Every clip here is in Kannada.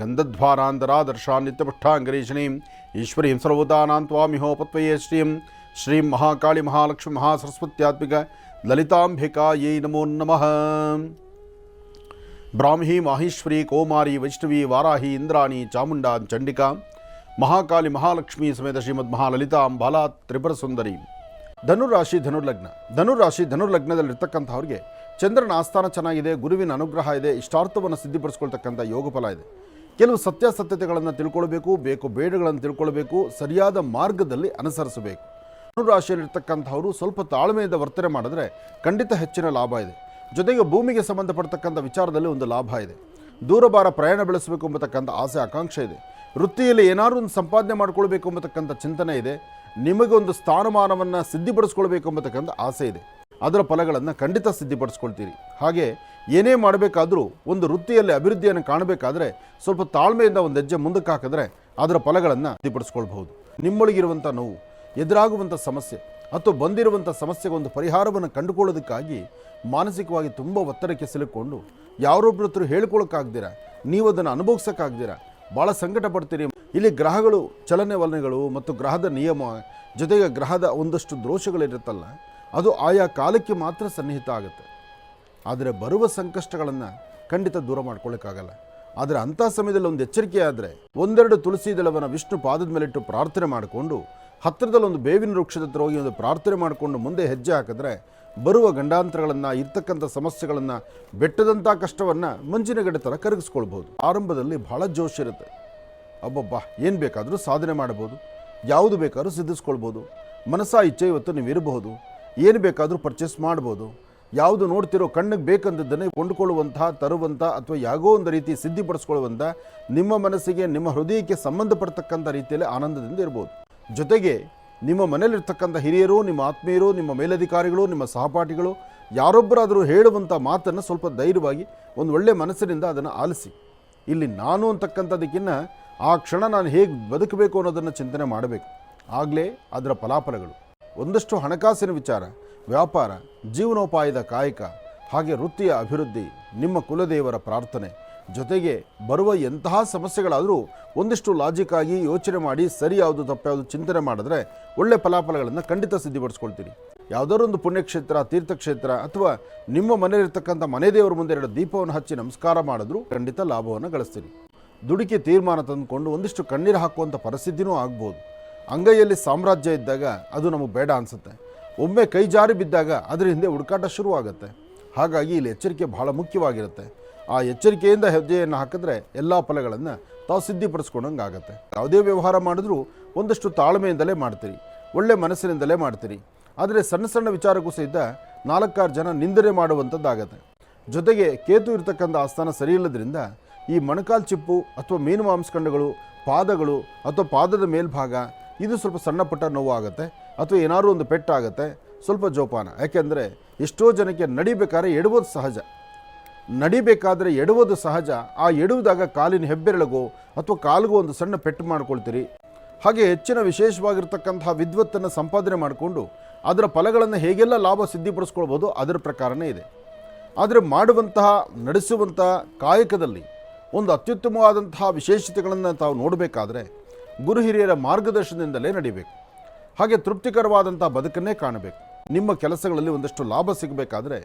ಗಂಧಧ್ವಾರಾಂಧರಾದರ್ಶಾ ಈಶ್ವರಿ ಈಶ್ವರೀಂ ಸರ್ವದಾನಾಂ ತ್ವಾಮಿಹೋಪತ್ವಯೇ ಶ್ರೀಂ ಶ್ರೀಂ ಮಹಾಕಾಳಿ ಮಹಾಲಕ್ಷ್ಮಿ ಮಹಾಸರಸ್ವತ್ಯಾತ್ಮಿಕ ಲಲಿತಾಂಬಿಕಾಯೈ ನಮೋ ನಮಃ ಬ್ರಾಹ್ಮಿ ಮಾಹೇಶ್ವರಿ ಕೌಮಾರಿ ವೈಷ್ಣವಿ ವಾರಾಹಿ ಇಂದ್ರಾಣಿ ಚಾಮುಂಡಾ ಚಂಡಿಕಾ ಮಹಾಕಾಳಿ ಮಹಾಲಕ್ಷ್ಮಿ ಸಮೇತ ಶ್ರೀಮದ್ ಮಹಾಲಲಿತಾಂ ಬಾಲಾ ತ್ರಿಪುರ ಸುಂದರಿ ಧನುರಾಶಿ ಧನುರ್ಲಗ್ನ ಧನುರಾಶಿ ಧನುರ್ಲಗ್ನದಲ್ಲಿರ್ತಕ್ಕಂಥವ್ರಿಗೆ ಚಂದ್ರನ ಆಸ್ಥಾನ ಚೆನ್ನಾಗಿದೆ, ಗುರುವಿನ ಅನುಗ್ರಹ ಇದೆ, ಇಷ್ಟಾರ್ಥವನ್ನು ಸಿದ್ಧಿಪಡಿಸ್ಕೊಳ್ತಕ್ಕಂಥ ಯೋಗಫಲ ಇದೆ. ಕೆಲವು ಸತ್ಯಾಸತ್ಯತೆಗಳನ್ನು ತಿಳ್ಕೊಳ್ಬೇಕು, ಬೇಕು ಬೇಡಗಳನ್ನು ತಿಳ್ಕೊಳ್ಬೇಕು, ಸರಿಯಾದ ಮಾರ್ಗದಲ್ಲಿ ಅನುಸರಿಸಬೇಕು. ಧನುರಾಶಿಯಲ್ಲಿರ್ತಕ್ಕಂಥವರು ಸ್ವಲ್ಪ ತಾಳ್ಮೆಯಿಂದ ವರ್ತನೆ ಮಾಡಿದ್ರೆ ಖಂಡಿತ ಹೆಚ್ಚಿನ ಲಾಭ ಇದೆ. ಜೊತೆಗೆ ಭೂಮಿಗೆ ಸಂಬಂಧಪಡ್ತಕ್ಕಂಥ ವಿಚಾರದಲ್ಲಿ ಒಂದು ಲಾಭ ಇದೆ. ದೂರಬಾರ ಪ್ರಯಾಣ ಬೆಳೆಸಬೇಕು ಎಂಬತಕ್ಕಂಥ ಆಸೆ, ಆಕಾಂಕ್ಷೆ ಇದೆ. ವೃತ್ತಿಯಲ್ಲಿ ಏನಾದರೂ ಒಂದು ಸಂಪಾದನೆ ಮಾಡ್ಕೊಳ್ಬೇಕು ಎಂಬತಕ್ಕಂಥ ಚಿಂತನೆ ಇದೆ. ನಿಮಗೆ ಒಂದು ಸ್ಥಾನಮಾನವನ್ನು ಸಿದ್ಧಿಪಡಿಸ್ಕೊಳ್ಬೇಕು ಎಂಬತಕ್ಕಂಥ ಆಸೆ ಇದೆ. ಅದರ ಫಲಗಳನ್ನು ಖಂಡಿತ ಸಿದ್ಧಿಪಡಿಸ್ಕೊಳ್ತೀರಿ. ಹಾಗೆ ಏನೇ ಮಾಡಬೇಕಾದರೂ ಒಂದು ವೃತ್ತಿಯಲ್ಲಿ ಅಭಿವೃದ್ಧಿಯನ್ನು ಕಾಣಬೇಕಾದ್ರೆ ಸ್ವಲ್ಪ ತಾಳ್ಮೆಯಿಂದ ಒಂದು ಹೆಜ್ಜೆ ಮುಂದಕ್ಕೆ ಹಾಕಿದ್ರೆ ಅದರ ಫಲಗಳನ್ನು ಸಿದ್ಧಿಪಡಿಸ್ಕೊಳ್ಬಹುದು. ನಿಮ್ಮೊಳಗಿರುವಂಥ ನೋವು, ಎದುರಾಗುವಂಥ ಸಮಸ್ಯೆ ಅಥವಾ ಬಂದಿರುವಂಥ ಸಮಸ್ಯೆಗೆ ಒಂದು ಪರಿಹಾರವನ್ನು ಕಂಡುಕೊಳ್ಳೋದಕ್ಕಾಗಿ ಮಾನಸಿಕವಾಗಿ ತುಂಬ ಒತ್ತಡಕ್ಕೆ ಸಿಲುಕೊಂಡು ಯಾರೊಬ್ಬರ ಹತ್ರ ಹೇಳ್ಕೊಳಕ್ಕಾಗ್ದಿರ, ನೀವು ಅದನ್ನು ಅನುಭವಿಸೋಕ್ಕಾಗ್ದಿರ, ಭಾಳ ಸಂಕಟ ಪಡ್ತೀರಿ ಇಲ್ಲಿ ಗ್ರಹಗಳು, ಚಲನೆ ವಲನೆಗಳು ಮತ್ತು ಗ್ರಹದ ನಿಯಮ ಜೊತೆಗೆ ಗ್ರಹದ ಒಂದಷ್ಟು ದೋಷಗಳಿರುತ್ತಲ್ಲ ಅದು ಆಯಾ ಕಾಲಕ್ಕೆ ಮಾತ್ರ ಸನ್ನಿಹಿತ ಆಗುತ್ತೆ. ಆದರೆ ಬರುವ ಸಂಕಷ್ಟಗಳನ್ನು ಖಂಡಿತ ದೂರ ಮಾಡ್ಕೊಳ್ಳೋಕ್ಕಾಗಲ್ಲ. ಆದರೆ ಅಂಥ ಸಮಯದಲ್ಲಿ ಒಂದು ಎಚ್ಚರಿಕೆ ಆದರೆ ಒಂದೆರಡು ತುಳಸಿ ದಳವನ್ನು ವಿಷ್ಣು ಪಾದದ ಮೇಲಿಟ್ಟು ಪ್ರಾರ್ಥನೆ ಮಾಡಿಕೊಂಡು, ಹತ್ತಿರದಲ್ಲಿ ಒಂದು ಬೇವಿನ ವೃಕ್ಷದ ಹತ್ರ ಹೋಗಿ ಒಂದು ಪ್ರಾರ್ಥನೆ ಮಾಡಿಕೊಂಡು ಮುಂದೆ ಹೆಜ್ಜೆ ಹಾಕಿದ್ರೆ ಬರುವ ಗಂಡಾಂತರಗಳನ್ನು, ಇರ್ತಕ್ಕಂಥ ಸಮಸ್ಯೆಗಳನ್ನು, ಬೆಟ್ಟದಂಥ ಕಷ್ಟವನ್ನು ಮಂಜಿನಗಡೆ ಥರ ಕರಗಿಸ್ಕೊಳ್ಬೋದು ಆರಂಭದಲ್ಲಿ ಬಹಳ ಜೋಶ್ ಇರುತ್ತೆ. ಅಬ್ಬಬ್ಬ, ಏನು ಬೇಕಾದರೂ ಸಾಧನೆ ಮಾಡ್ಬೋದು ಯಾವುದು ಬೇಕಾದರೂ ಸಿದ್ಧಿಸ್ಕೊಳ್ಬೋದು ಮನಸ್ಸಾ ಇಚ್ಛೆ ಇವತ್ತು ನೀವು ಇರಬಹುದು ಏನು ಬೇಕಾದರೂ ಪರ್ಚೇಸ್ ಮಾಡ್ಬೋದು ಯಾವುದು ನೋಡ್ತಿರೋ ಕಣ್ಣಿಗೆ ಬೇಕಂದದ್ದನ್ನೇ ಕೊಂಡುಕೊಳ್ಳುವಂಥ ತರುವಂಥ ಅಥವಾ ಯಾಗೋ ಒಂದು ರೀತಿ ಸಿದ್ಧಿಪಡಿಸ್ಕೊಳ್ಳುವಂಥ ನಿಮ್ಮ ಮನಸ್ಸಿಗೆ, ನಿಮ್ಮ ಹೃದಯಕ್ಕೆ ಸಂಬಂಧಪಡ್ತಕ್ಕಂಥ ರೀತಿಯಲ್ಲಿ ಆನಂದದಿಂದ ಇರ್ಬೋದು. ಜೊತೆಗೆ ನಿಮ್ಮ ಮನೇಲಿರ್ತಕ್ಕಂಥ ಹಿರಿಯರು, ನಿಮ್ಮ ಆತ್ಮೀಯರು, ನಿಮ್ಮ ಮೇಲಧಿಕಾರಿಗಳು, ನಿಮ್ಮ ಸಹಪಾಠಿಗಳು, ಯಾರೊಬ್ಬರಾದರೂ ಹೇಳುವಂಥ ಮಾತನ್ನು ಸ್ವಲ್ಪ ಧೈರ್ಯವಾಗಿ ಒಂದು ಒಳ್ಳೆಯ ಮನಸ್ಸಿನಿಂದ ಅದನ್ನು ಆಲಿಸಿ. ಇಲ್ಲಿ ನಾನು ಅಂತಕ್ಕಂಥದಕ್ಕಿಂತ ಆ ಕ್ಷಣ ನಾನು ಹೇಗೆ ಬದುಕಬೇಕು ಅನ್ನೋದನ್ನು ಚಿಂತನೆ ಮಾಡಬೇಕು. ಆಗಲೇ ಅದರ ಫಲಾಫಲಗಳು. ಒಂದಷ್ಟು ಹಣಕಾಸಿನ ವಿಚಾರ. ವ್ಯಾಪಾರ, ಜೀವನೋಪಾಯದ ಕಾಯಕ, ಹಾಗೆ ವೃತ್ತಿಯ ಅಭಿವೃದ್ಧಿ, ನಿಮ್ಮ ಕುಲದೇವರ ಪ್ರಾರ್ಥನೆ. ಜೊತೆಗೆ ಬರುವ ಎಂತಹ ಸಮಸ್ಯೆಗಳಾದರೂ ಒಂದಿಷ್ಟು ಲಾಜಿಕ್ ಆಗಿ ಯೋಚನೆ ಮಾಡಿ ಸರಿ ಯಾವುದು ತಪ್ಪ್ಯಾವುದು ಚಿಂತನೆ ಮಾಡಿದ್ರೆ ಒಳ್ಳೆ ಫಲಾಫಲಗಳನ್ನು ಖಂಡಿತ ಸಿದ್ಧಿಪಡಿಸ್ಕೊಳ್ತೀರಿ. ಒಂದು ಪುಣ್ಯಕ್ಷೇತ್ರ, ತೀರ್ಥಕ್ಷೇತ್ರ ಅಥವಾ ನಿಮ್ಮ ಮನೆಯಲ್ಲಿರ್ತಕ್ಕಂಥ ಮನೆ ದೇವರ ಮುಂದೆ ಎರಡು ದೀಪವನ್ನು ಹಚ್ಚಿ ನಮಸ್ಕಾರ ಮಾಡಿದ್ರೂ ಖಂಡಿತ ಲಾಭವನ್ನು ಗಳಿಸ್ತೀರಿ. ದುಡುಕಿ ತೀರ್ಮಾನ ತಂದುಕೊಂಡು ಒಂದಿಷ್ಟು ಕಣ್ಣೀರು ಹಾಕುವಂಥ ಪರಿಸ್ಥಿತಿನೂ ಆಗ್ಬೋದು. ಅಂಗೈಯಲ್ಲಿ ಸಾಮ್ರಾಜ್ಯ ಇದ್ದಾಗ ಅದು ನಮಗೆ ಬೇಡ ಅನಿಸುತ್ತೆ. ಒಮ್ಮೆ ಕೈ ಜಾರಿ ಬಿದ್ದಾಗ ಅದರ ಹಿಂದೆ ಹುಡುಕಾಟ ಶುರುವಾಗುತ್ತೆ. ಹಾಗಾಗಿ ಇಲ್ಲಿ ಎಚ್ಚರಿಕೆ ಬಹಳ ಮುಖ್ಯವಾಗಿರುತ್ತೆ. ಆ ಎಚ್ಚರಿಕೆಯಿಂದ ಹೆಜ್ಜೆಯನ್ನು ಹಾಕಿದ್ರೆ ಎಲ್ಲ ಫಲಗಳನ್ನು ತಾವು ಸಿದ್ಧಿಪಡಿಸ್ಕೊಂಡಂಗೆ ಆಗುತ್ತೆ ಯಾವುದೇ ವ್ಯವಹಾರ ಮಾಡಿದ್ರೂ ಒಂದಷ್ಟು ತಾಳ್ಮೆಯಿಂದಲೇ ಮಾಡ್ತೀರಿ. ಒಳ್ಳೆ ಮನಸ್ಸಿನಿಂದಲೇ ಮಾಡ್ತೀರಿ. ಆದರೆ ಸಣ್ಣ ಸಣ್ಣ ವಿಚಾರಕ್ಕೂ ಸಹಿತ ನಾಲ್ಕಾರು ಜನ ನಿಂದನೆ ಮಾಡುವಂಥದ್ದಾಗತ್ತೆ. ಜೊತೆಗೆ ಕೇತು ಇರತಕ್ಕಂಥ ಆಸ್ಥಾನ ಸರಿ ಇಲ್ಲದ್ರಿಂದ ಈ ಮೊಣಕಾಲು ಚಿಪ್ಪು ಅಥವಾ ಮೀನು ಮಾಂಸಖಂಡಗಳು, ಪಾದಗಳು ಅಥವಾ ಪಾದದ ಮೇಲ್ಭಾಗ ಇದು ಸ್ವಲ್ಪ ಸಣ್ಣ ಪುಟ್ಟ ನೋವು ಆಗುತ್ತೆ ಅಥವಾ ಏನಾದರೂ ಒಂದು ಪೆಟ್ಟಾಗುತ್ತೆ, ಸ್ವಲ್ಪ ಜೋಪಾನ. ಯಾಕೆಂದರೆ ಎಷ್ಟೋ ಜನಕ್ಕೆ ನಡಿಬೇಕಾದ್ರೆ ಎಡುವುದು ಸಹಜ. ನಡಿಬೇಕಾದರೆ ಎಡುವುದು ಸಹಜ. ಆ ಎಡುವುದಾಗ ಕಾಲಿನ ಹೆಬ್ಬೆರಳಿಗೋ ಅಥವಾ ಕಾಲಿಗೂ ಒಂದು ಸಣ್ಣ ಪೆಟ್ಟು ಮಾಡ್ಕೊಳ್ತೀರಿ. ಹಾಗೆ ಹೆಚ್ಚಿನ ವಿಶೇಷವಾಗಿರ್ತಕ್ಕಂತಹ ವಿದ್ವತ್ತನ್ನು ಸಂಪಾದನೆ ಮಾಡಿಕೊಂಡು ಅದರ ಫಲಗಳನ್ನು ಹೇಗೆಲ್ಲ ಲಾಭ ಸಿದ್ಧಿಪಡಿಸ್ಕೊಳ್ಬೋದು ಅದರ ಪ್ರಕಾರನೇ ಇದೆ. ಆದರೆ ಮಾಡುವಂತಹ ನಡೆಸುವಂತಹ ಕಾಯಕದಲ್ಲಿ ಒಂದು ಅತ್ಯುತ್ತಮವಾದಂತಹ ವಿಶೇಷತೆಗಳನ್ನು ತಾವು ನೋಡಬೇಕಾದ್ರೆ ಗುರು ಹಿರಿಯರ ಮಾರ್ಗದರ್ಶನದಿಂದಲೇ ನಡಿಬೇಕು. ಹಾಗೆ ತೃಪ್ತಿಕರವಾದಂಥ ಬದುಕನ್ನೇ ಕಾಣಬೇಕು. ನಿಮ್ಮ ಕೆಲಸಗಳಲ್ಲಿ ಒಂದಷ್ಟು ಲಾಭ ಸಿಗಬೇಕಾದ್ರೆ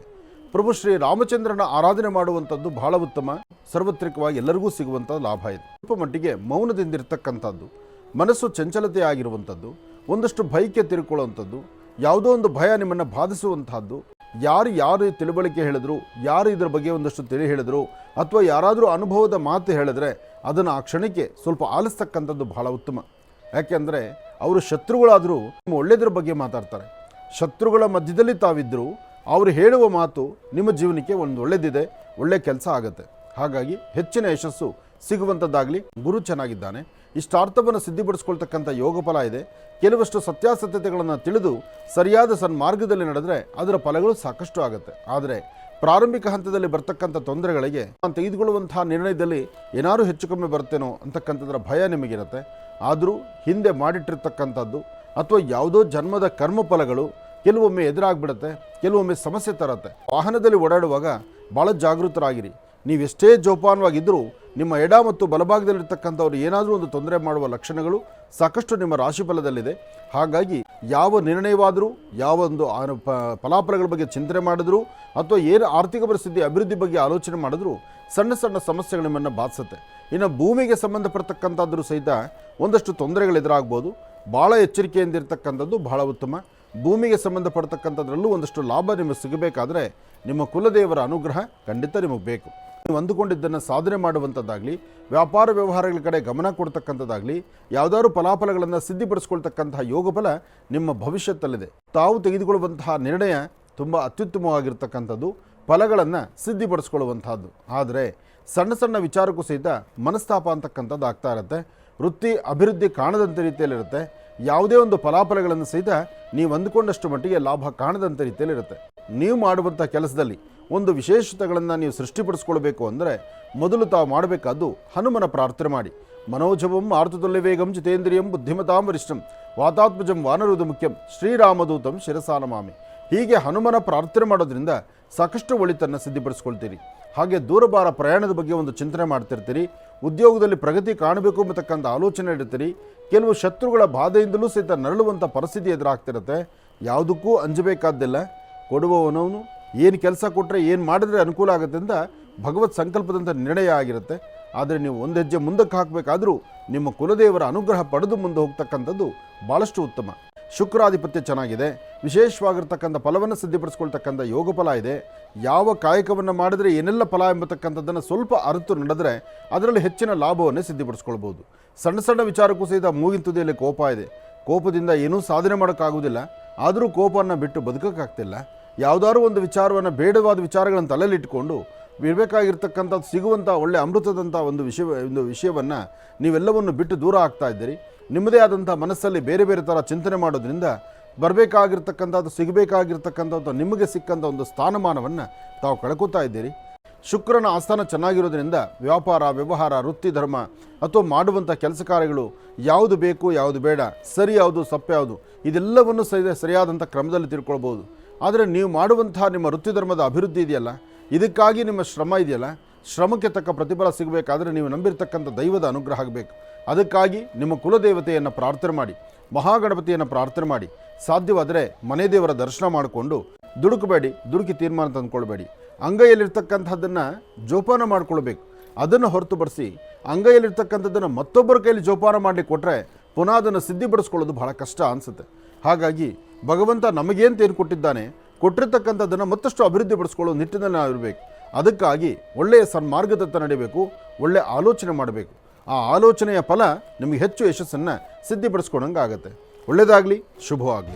ಪ್ರಭು ಶ್ರೀ ರಾಮಚಂದ್ರನ ಆರಾಧನೆ ಮಾಡುವಂಥದ್ದು ಬಹಳ ಉತ್ತಮ. ಸಾರ್ವತ್ರಿಕವಾಗಿ ಎಲ್ಲರಿಗೂ ಸಿಗುವಂಥ ಲಾಭ ಇದೆ. ಸ್ವಲ್ಪ ಮಟ್ಟಿಗೆ ಮೌನದಿಂದಿರ್ತಕ್ಕಂಥದ್ದು, ಮನಸ್ಸು ಚಂಚಲತೆ ಆಗಿರುವಂಥದ್ದು, ಒಂದಷ್ಟು ಭಯಕ್ಕೆ ತಿರುಕೊಳ್ಳುವಂಥದ್ದು, ಯಾವುದೋ ಒಂದು ಭಯ ನಿಮ್ಮನ್ನು ಬಾಧಿಸುವಂತಹದ್ದು ಯಾರು ಯಾರು ತಿಳುವಳಿಕೆ ಹೇಳಿದ್ರು, ಯಾರು ಇದರ ಬಗ್ಗೆ ಒಂದಷ್ಟು ತಿಳಿ ಹೇಳಿದ್ರು, ಅಥವಾ ಯಾರಾದರೂ ಅನುಭವದ ಮಾತು ಹೇಳಿದ್ರೆ ಅದನ್ನು ಆ ಕ್ಷಣಕ್ಕೆ ಸ್ವಲ್ಪ ಆಲಿಸ್ತಕ್ಕಂಥದ್ದು ಬಹಳ ಉತ್ತಮ. ಯಾಕೆಂದರೆ ಅವರು ಶತ್ರುಗಳಾದರೂ ನಿಮ್ಮ ಒಳ್ಳೆಯದ್ರ ಬಗ್ಗೆ ಮಾತಾಡ್ತಾರೆ. ಶತ್ರುಗಳ ಮಧ್ಯದಲ್ಲಿ ತಾವಿದ್ದರೂ ಅವರು ಹೇಳುವ ಮಾತು ನಿಮ್ಮ ಜೀವನಕ್ಕೆ ಒಂದು ಒಳ್ಳೆಯದಿದೆ ಒಳ್ಳೆಯ ಕೆಲಸ ಆಗುತ್ತೆ. ಹಾಗಾಗಿ ಹೆಚ್ಚಿನ ಯಶಸ್ಸು ಸಿಗುವಂಥದ್ದಾಗಲಿ ಗುರು ಚೆನ್ನಾಗಿದ್ದಾನೆ. ಇಷ್ಟಾರ್ಥವನ್ನು ಸಿದ್ಧಿಪಡಿಸ್ಕೊಳ್ತಕ್ಕಂಥ ಯೋಗ ಫಲ ಇದೆ. ಕೆಲವಷ್ಟು ಸತ್ಯಾಸತ್ಯತೆಗಳನ್ನು ತಿಳಿದು ಸರಿಯಾದ ಸನ್ಮಾರ್ಗದಲ್ಲಿ ನಡೆದರೆ ಅದರ ಫಲಗಳು ಸಾಕಷ್ಟು ಆಗುತ್ತೆ. ಆದರೆ ಪ್ರಾರಂಭಿಕ ಹಂತದಲ್ಲಿ ಬರ್ತಕ್ಕಂಥ ತೊಂದರೆಗಳಿಗೆ ನಾನು ತೆಗೆದುಕೊಳ್ಳುವಂತಹ ನಿರ್ಣಯದಲ್ಲಿ ಏನಾದರೂ ಹೆಚ್ಚು ಕಮ್ಮಿ ಬರುತ್ತೇನೋ ಅಂತಕ್ಕಂಥದ್ರ ಭಯ ನಿಮಗಿರುತ್ತೆ. ಆದರೂ ಹಿಂದೆ ಮಾಡಿಟ್ಟಿರ್ತಕ್ಕಂಥದ್ದು ಅಥವಾ ಯಾವುದೋ ಜನ್ಮದ ಕರ್ಮಫಲಗಳು ಕೆಲವೊಮ್ಮೆ ಎದುರಾಗ್ಬಿಡುತ್ತೆ, ಕೆಲವೊಮ್ಮೆ ಸಮಸ್ಯೆ ತರತ್ತೆ. ವಾಹನದಲ್ಲಿ ಓಡಾಡುವಾಗ ಭಾಳ ಜಾಗೃತರಾಗಿರಿ. ನೀವೆಷ್ಟೇ ಜೋಪಾನವಾಗಿದ್ದರೂ ನಿಮ್ಮ ಎಡ ಮತ್ತು ಬಲಭಾಗದಲ್ಲಿರ್ತಕ್ಕಂಥವ್ರು ಏನಾದರೂ ಒಂದು ತೊಂದರೆ ಮಾಡುವ ಲಕ್ಷಣಗಳು ಸಾಕಷ್ಟು ನಿಮ್ಮ ರಾಶಿಫಲದಲ್ಲಿದೆ. ಹಾಗಾಗಿ ಯಾವ ನಿರ್ಣಯವಾದರೂ, ಯಾವ ಒಂದು ಫಲಾಫಲಗಳ ಬಗ್ಗೆ ಚಿಂತನೆ ಮಾಡಿದ್ರು ಅಥವಾ ಏನು ಆರ್ಥಿಕ ಪರಿಸ್ಥಿತಿ ಅಭಿವೃದ್ಧಿ ಬಗ್ಗೆ ಆಲೋಚನೆ ಮಾಡಿದ್ರು ಸಣ್ಣ ಸಣ್ಣ ಸಮಸ್ಯೆಗಳು ನಿಮ್ಮನ್ನು ಬಾಧಿಸುತ್ತೆ. ಇನ್ನು ಭೂಮಿಗೆ ಸಂಬಂಧಪಡ್ತಕ್ಕಂಥದ್ರೂ ಸಹಿತ ಒಂದಷ್ಟು ತೊಂದರೆಗಳು ಎದುರಾಗ್ಬೋದು. ಭಾಳ ಎಚ್ಚರಿಕೆಯಿಂದ ಇರತಕ್ಕಂಥದ್ದು ಬಹಳ ಉತ್ತಮ. ಭೂಮಿಗೆ ಸಂಬಂಧಪಡ್ತಕ್ಕಂಥದ್ರಲ್ಲೂ ಒಂದಷ್ಟು ಲಾಭ ನಿಮಗೆ ಸಿಗಬೇಕಾದ್ರೆ ನಿಮ್ಮ ಕುಲದೇವರ ಅನುಗ್ರಹ ಖಂಡಿತ ನಿಮಗೆ ಬೇಕು. ನೀವು ಅಂದುಕೊಂಡಿದ್ದನ್ನು ಸಾಧನೆ ಮಾಡುವಂಥದ್ದಾಗಲಿ, ವ್ಯಾಪಾರ ವ್ಯವಹಾರಗಳ ಕಡೆ ಗಮನ ಕೊಡ್ತಕ್ಕಂಥದ್ದಾಗಲಿ, ಯಾವುದಾದ್ರು ಫಲಾಫಲಗಳನ್ನು ಸಿದ್ಧಿಪಡಿಸ್ಕೊಳ್ತಕ್ಕಂತಹ ಯೋಗ ಫಲ ನಿಮ್ಮ ಭವಿಷ್ಯದಲ್ಲಿದೆ ತಾವು ತೆಗೆದುಕೊಳ್ಳುವಂತಹ ನಿರ್ಣಯ ತುಂಬ ಅತ್ಯುತ್ತಮವಾಗಿರ್ತಕ್ಕಂಥದ್ದು. ಫಲಗಳನ್ನು ಸಿದ್ಧಿಪಡಿಸ್ಕೊಳ್ಳುವಂಥದ್ದು. ಆದರೆ ಸಣ್ಣ ಸಣ್ಣ ವಿಚಾರಕ್ಕೂ ಸಹಿತ ಮನಸ್ತಾಪ ಅಂತಕ್ಕಂಥದ್ದು ಆಗ್ತಾ ಇರುತ್ತೆ. ವೃತ್ತಿ ಅಭಿವೃದ್ಧಿ ಕಾಣದಂಥ ರೀತಿಯಲ್ಲಿರುತ್ತೆ. ಯಾವುದೇ ಒಂದು ಫಲಾಫಲಗಳನ್ನು ಸಹಿತ ನೀವು ಅಂದುಕೊಂಡಷ್ಟು ಮಟ್ಟಿಗೆ ಲಾಭ ಕಾಣದಂಥ ರೀತಿಯಲ್ಲಿರುತ್ತೆ. ನೀವು ಮಾಡುವಂಥ ಕೆಲಸದಲ್ಲಿ ಒಂದು ವಿಶೇಷತೆಗಳನ್ನು ನೀವು ಸೃಷ್ಟಿಪಡಿಸ್ಕೊಳ್ಬೇಕು ಅಂದರೆ ಮೊದಲು ತಾವು ಮಾಡಬೇಕಾದ್ದು ಹನುಮನ ಪ್ರಾರ್ಥನೆ ಮಾಡಿ. ಮನೋಜವಂ ಆರ್ತದಲ್ಲಿ ವೇಗಂ ಜಿತೇಂದ್ರಿಯಂ ಬುದ್ಧಿಮತಾಂ ವರಿಷ್ಠಂ ವಾತಾತ್ಮಜಂ ವಾನರುದು ಮುಖ್ಯಂ ಶ್ರೀರಾಮದೂತಂ ಶಿರಸಾನಮಾಮಿ. ಹೀಗೆ ಹನುಮನ ಪ್ರಾರ್ಥನೆ ಮಾಡೋದ್ರಿಂದ ಸಾಕಷ್ಟು ಒಳಿತನ್ನು ಸಿದ್ಧಿಪಡಿಸ್ಕೊಳ್ತೀರಿ. ಹಾಗೆ ದೂರಭಾರ ಪ್ರಯಾಣದ ಬಗ್ಗೆ ಒಂದು ಚಿಂತನೆ ಮಾಡ್ತಿರ್ತೀರಿ. ಉದ್ಯೋಗದಲ್ಲಿ ಪ್ರಗತಿ ಕಾಣಬೇಕು ಅಂತಕ್ಕಂಥ ಆಲೋಚನೆ ಇಡ್ತೀರಿ. ಕೆಲವು ಶತ್ರುಗಳ ಬಾಧೆಯಿಂದಲೂ ಸಹಿತ ನರಳುವಂಥ ಪರಿಸ್ಥಿತಿ ಎದುರಾಗ್ತಿರುತ್ತೆ. ಯಾವುದಕ್ಕೂ ಅಂಜಬೇಕಾದ್ದಿಲ್ಲ. ಕೊಡುವವನವನು ಏನು ಕೆಲಸ ಕೊಟ್ಟರೆ ಏನು ಮಾಡಿದ್ರೆ ಅನುಕೂಲ ಆಗುತ್ತೆ ಅಂತ ಭಗವತ್ ಸಂಕಲ್ಪದಂಥ ನಿರ್ಣಯ ಆಗಿರುತ್ತೆ. ಆದರೆ ನೀವು ಒಂದು ಹೆಜ್ಜೆ ಮುಂದಕ್ಕೆ ಹಾಕಬೇಕಾದರೂ ನಿಮ್ಮ ಕುಲದೇವರ ಅನುಗ್ರಹ ಪಡೆದು ಮುಂದೆ ಹೋಗ್ತಕ್ಕಂಥದ್ದು ಭಾಳಷ್ಟು ಉತ್ತಮ. ಶುಕ್ರಾಧಿಪತ್ಯ ಚೆನ್ನಾಗಿದೆ. ವಿಶೇಷವಾಗಿರ್ತಕ್ಕಂಥ ಫಲವನ್ನು ಸಿದ್ಧಪಡಿಸ್ಕೊಳ್ತಕ್ಕಂಥ ಯೋಗ ಫಲ ಇದೆ. ಯಾವ ಕಾಯಕವನ್ನು ಮಾಡಿದರೆ ಏನೆಲ್ಲ ಫಲ ಎಂಬತಕ್ಕಂಥದ್ದನ್ನು ಸ್ವಲ್ಪ ಅರಿತು ನಡೆದರೆ ಅದರಲ್ಲಿ ಹೆಚ್ಚಿನ ಲಾಭವನ್ನು ಸಿದ್ಧಪಡಿಸ್ಕೊಳ್ಬೋದು. ಸಣ್ಣ ಸಣ್ಣ ವಿಚಾರಕ್ಕೂ ಸಹಿತ ಮೂಗಿನ ತುದಿಯಲ್ಲಿ ಕೋಪ ಇದೆ. ಕೋಪದಿಂದ ಏನೂ ಸಾಧನೆ ಮಾಡೋಕ್ಕಾಗೋದಿಲ್ಲ ಆದರೂ ಕೋಪವನ್ನು ಬಿಟ್ಟು ಬದುಕೋಕ್ಕಾಗ್ತಿಲ್ಲ. ಯಾವುದಾದ್ರೂ ಒಂದು ವಿಚಾರವನ್ನು ಬೇಡವಾದ ವಿಚಾರಗಳನ್ನು ತಲೆಯಲ್ಲಿಟ್ಟುಕೊಂಡು ಇರಬೇಕಾಗಿರ್ತಕ್ಕಂಥದ್ದು ಸಿಗುವಂಥ ಒಳ್ಳೆ ಅಮೃತದಂಥ ಒಂದು ವಿಷಯ ಒಂದು ವಿಷಯವನ್ನು ನೀವೆಲ್ಲವನ್ನು ಬಿಟ್ಟು ದೂರ ಆಗ್ತಾ ಇದ್ದೀರಿ. ನಿಮ್ಮದೇ ಆದಂಥ ಮನಸ್ಸಲ್ಲಿ ಬೇರೆ ಬೇರೆ ಥರ ಚಿಂತನೆ ಮಾಡೋದ್ರಿಂದ ಬರಬೇಕಾಗಿರ್ತಕ್ಕಂಥದ್ದು, ಸಿಗಬೇಕಾಗಿರ್ತಕ್ಕಂಥದ್ದು, ನಿಮಗೆ ಸಿಕ್ಕಂಥ ಒಂದು ಸ್ಥಾನಮಾನವನ್ನು ತಾವು ಕಳ್ಕೊತಾ ಇದ್ದೀರಿ. ಶುಕ್ರನ ಆಸ್ಥಾನ ಚೆನ್ನಾಗಿರೋದ್ರಿಂದ ವ್ಯಾಪಾರ, ವ್ಯವಹಾರ, ವೃತ್ತಿ, ಧರ್ಮ ಅಥವಾ ಮಾಡುವಂಥ ಕೆಲಸ ಕಾರ್ಯಗಳು ಯಾವುದು ಬೇಕು, ಯಾವುದು ಬೇಡ, ಸರಿ ಯಾವುದು, ಸಪ್ಪೆ ಯಾವುದು, ಇದೆಲ್ಲವನ್ನು ಸರಿ, ಸರಿಯಾದಂಥ ಕ್ರಮದಲ್ಲಿ ತಿಳ್ಕೊಳ್ಬೋದು. ಆದರೆ ನೀವು ಮಾಡುವಂಥ ನಿಮ್ಮ ವೃತ್ತಿ ಧರ್ಮದ ಅಭಿವೃದ್ಧಿ ಇದೆಯಲ್ಲ? ಇದಕ್ಕಾಗಿ ನಿಮ್ಮ ಶ್ರಮ ಇದೆಯಲ್ಲ? ಶ್ರಮಕ್ಕೆ ತಕ್ಕ ಪ್ರತಿಫಲ ಸಿಗಬೇಕಾದರೆ ನೀವು ನಂಬಿರ್ತಕ್ಕಂಥ ದೈವದ ಅನುಗ್ರಹ ಆಗಬೇಕು. ಅದಕ್ಕಾಗಿ ನಿಮ್ಮ ಕುಲದೇವತೆಯನ್ನು ಪ್ರಾರ್ಥನೆ ಮಾಡಿ, ಮಹಾಗಣಪತಿಯನ್ನು ಪ್ರಾರ್ಥನೆ ಮಾಡಿ. ಸಾಧ್ಯವಾದರೆ ಮನೆ ದೇವರ ದರ್ಶನ ಮಾಡಿಕೊಂಡು ದುಡುಕಬೇಡಿ, ದುಡುಕಿ ತೀರ್ಮಾನ ತಂದುಕೊಳ್ಬೇಡಿ. ಅಂಗೈಯಲ್ಲಿರ್ತಕ್ಕಂಥದ್ದನ್ನು ಜೋಪಾನ ಮಾಡಿಕೊಳ್ಬೇಕು. ಅದನ್ನು ಹೊರತುಪಡಿಸಿ ಅಂಗೈಯಲ್ಲಿರ್ತಕ್ಕಂಥದ್ದನ್ನು ಮತ್ತೊಬ್ಬರ ಕೈಯಲ್ಲಿ ಜೋಪಾನ ಮಾಡಲಿಕ್ಕೆ ಕೊಟ್ಟರೆ ಪುನಃ ಅದನ್ನು ಸಿದ್ಧಿಪಡಿಸ್ಕೊಳ್ಳೋದು ಬಹಳ ಕಷ್ಟ ಅನಿಸುತ್ತೆ. ಹಾಗಾಗಿ ಭಗವಂತ ನಮಗೇನು ತೇರು ಕೊಟ್ಟಿದ್ದಾನೆ, ಕೊಟ್ಟಿರ್ತಕ್ಕಂಥದ್ದನ್ನು ಮತ್ತಷ್ಟು ಅಭಿವೃದ್ಧಿಪಡಿಸ್ಕೊಳ್ಳೋ ನಿಟ್ಟಿನಲ್ಲಿ ನಾವು ಇರಬೇಕು ಅದಕ್ಕಾಗಿ ಒಳ್ಳೆಯ ಸನ್ಮಾರ್ಗದತ್ತ ನಡೀಬೇಕು ಒಳ್ಳೆಯ ಆಲೋಚನೆ ಮಾಡಬೇಕು. ಆ ಆಲೋಚನೆಯ ಫಲ ನಿಮಗೆ ಹೆಚ್ಚು ಯಶಸ್ಸನ್ನು ಸಿದ್ಧಿಪಡಿಸ್ಕೊಳಂಗೆ ಆಗುತ್ತೆ ಒಳ್ಳೆಯದಾಗಲಿ ಶುಭವಾಗಲಿ.